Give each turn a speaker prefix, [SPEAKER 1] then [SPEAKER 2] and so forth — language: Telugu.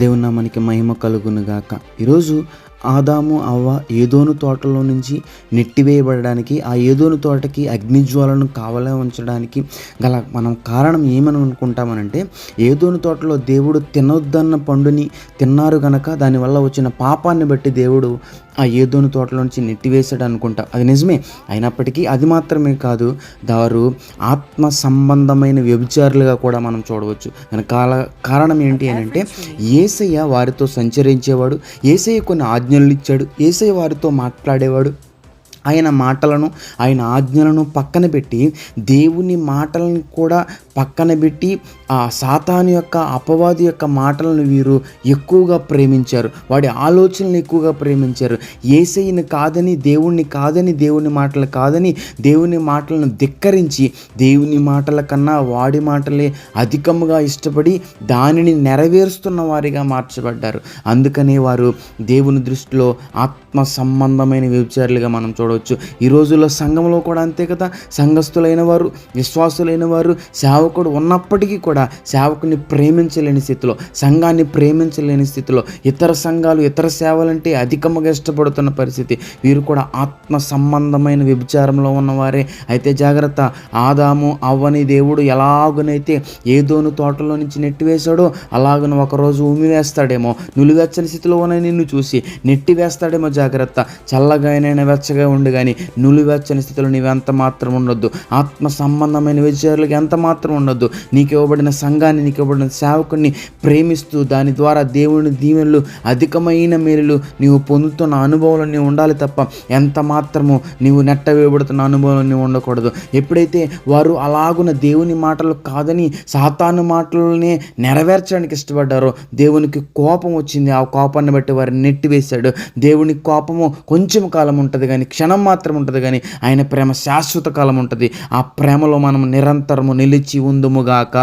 [SPEAKER 1] దేవుని నామానికి మహిమ కలుగునుగాక. ఈరోజు ఆదాము అవ్వ ఏదోను తోటలో నుంచి నెట్టివేయబడడానికి ఆ ఏదోను తోటకి అగ్నిజ్వాలను కావలే ఉంచడానికి గల మనం కారణం ఏమని అనుకుంటామనంటే ఏదోను తోటలో దేవుడు తినొద్దన్న పండుని తిన్నారు గనక దానివల్ల వచ్చిన పాపాన్ని బట్టి దేవుడు ఆ ఏదోను తోటలోంచి నెట్టివేశాడు అనుకుంటా అది నిజమే. అయినప్పటికీ అది మాత్రమే కాదు దారు ఆత్మ సంబంధమైన వ్యభిచారులుగా కూడా మనం చూడవచ్చు. కాల కారణం ఏంటి అని అంటే ఏసయ్య వారితో సంచరించేవాడు ఏసయ్య కొన్ని ఆజ్ఞలు ఇచ్చాడు ఏసయ్య వారితో మాట్లాడేవాడు ఆయన మాటలను ఆయన ఆజ్ఞలను పక్కన పెట్టి దేవుని మాటలను కూడా పక్కన పెట్టి ఆ సాతాను యొక్క అపవాది యొక్క మాటలను వీరు ఎక్కువగా ప్రేమించారు. వాడి ఆలోచనలు ఎక్కువగా ప్రేమించారు. ఏసైని కాదని దేవుణ్ణి కాదని దేవుని మాటలు కాదని దేవుని మాటలను ధిక్కరించి దేవుని మాటల కన్నా వాడి మాటలే అధికముగా ఇష్టపడి దానిని నెరవేరుస్తున్న వారిగా మార్చబడ్డారు. అందుకనే వారు దేవుని దృష్టిలో ఆత్మ సంబంధమైన వ్యభిచారులుగా మనం చూడవచ్చు. ఈ రోజుల్లో సంఘంలో కూడా అంతే కదా. సంఘస్థులైన వారు విశ్వాసులైన వారు సేవకుడు ఉన్నప్పటికీ కూడా సేవకుని ప్రేమించలేని స్థితిలో సంఘాన్ని ప్రేమించలేని స్థితిలో ఇతర సంఘాలు ఇతర సేవలంటే అధికముగా ఇష్టపడుతున్న పరిస్థితి. వీరు కూడా ఆత్మ సంబంధమైన వ్యభిచారంలో ఉన్నవారే. అయితే జాగ్రత్త. ఆదాము అవ్వని దేవుడు ఎలాగునైతే ఏదోను తోటలో నుంచి నెట్టివేశాడో అలాగను ఒకరోజు ఉమివేస్తాడేమో నులివెచ్చని స్థితిలో ఉన్న నిన్ను చూసి నెట్టి వేస్తాడేమో జాగ్రత్త. చల్లగానైనా వెచ్చగా ఉండి కానీ నులివెచ్చని స్థితిలో నీవు ఎంత మాత్రం ఉండొద్దు. ఆత్మ సంబంధమైన విచారాలకు ఎంత మాత్రం ఉండొద్దు. నీకు ఇవ్వబడిన సంఘాన్ని నీకు ఇవ్వబడిన సేవకుని ప్రేమిస్తూ దాని ద్వారా దేవుని దీవెనలు అధికమైన మేలులు నీవు పొందుతున్న అనుభవంలో నీవు ఉండాలి తప్ప ఎంత మాత్రము నీవు నెట్ట వేయబడుతున్న అనుభవంలో నీవు ఉండకూడదు. ఎప్పుడైతే వారు అలాగున దేవుని మాటలు కాదని సాతాను మాటలనే నెరవేర్చడానికి ఇష్టపడ్డారో దేవునికి కోపం వచ్చింది. ఆ కోపాన్ని బట్టి వారిని నెట్టివేశాడు. దేవుని కోపము కొంచెం కాలం ఉంటుంది కానీ క్షణం మాత్రం ఉంటుంది కానీ ఆయన ప్రేమ శాశ్వత కాలం ఉంటుంది. ఆ ప్రేమలో మనం నిరంతరము నిలిచి ఉందుముగాక